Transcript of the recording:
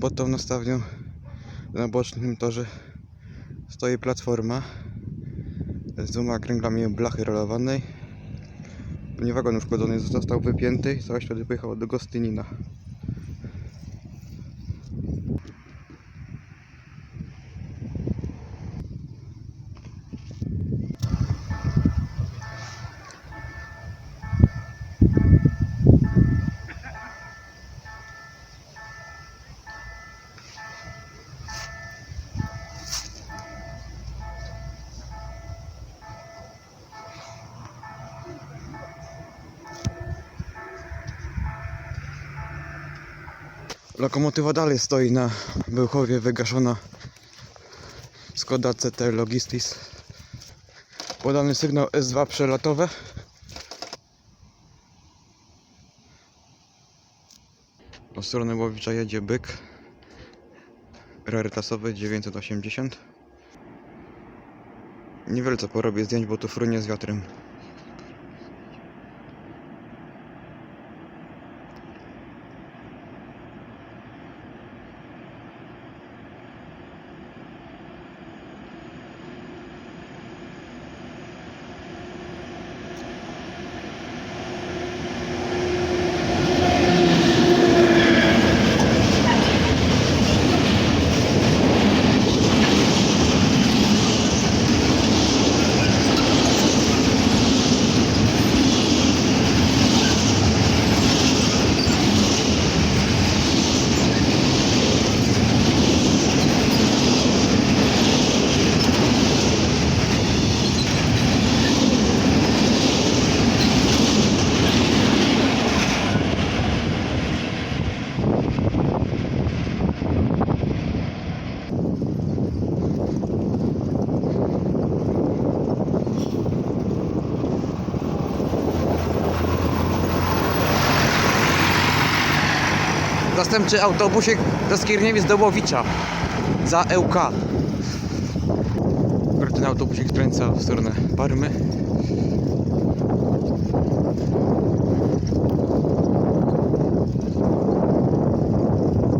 pod tą nastawnią na bocznym torze stoi platforma z dwoma kręglami blachy rolowanej. Nie wagon uszkodzony został wypięty i całość wtedy pojechała do Gostynina. Lokomotywa dalej stoi na Bełchowie, wygaszona Skoda CT Logistis. Podany sygnał S2 przelatowe. Po stronę Łowicza jedzie byk rarytasowy 980. Niewiele porobię zdjęć, bo tu frunie z wiatrem. Zastępczy autobusik ze Skierniewic do Łowicza za. Akurat Ten autobusik skręca w stronę Parmy.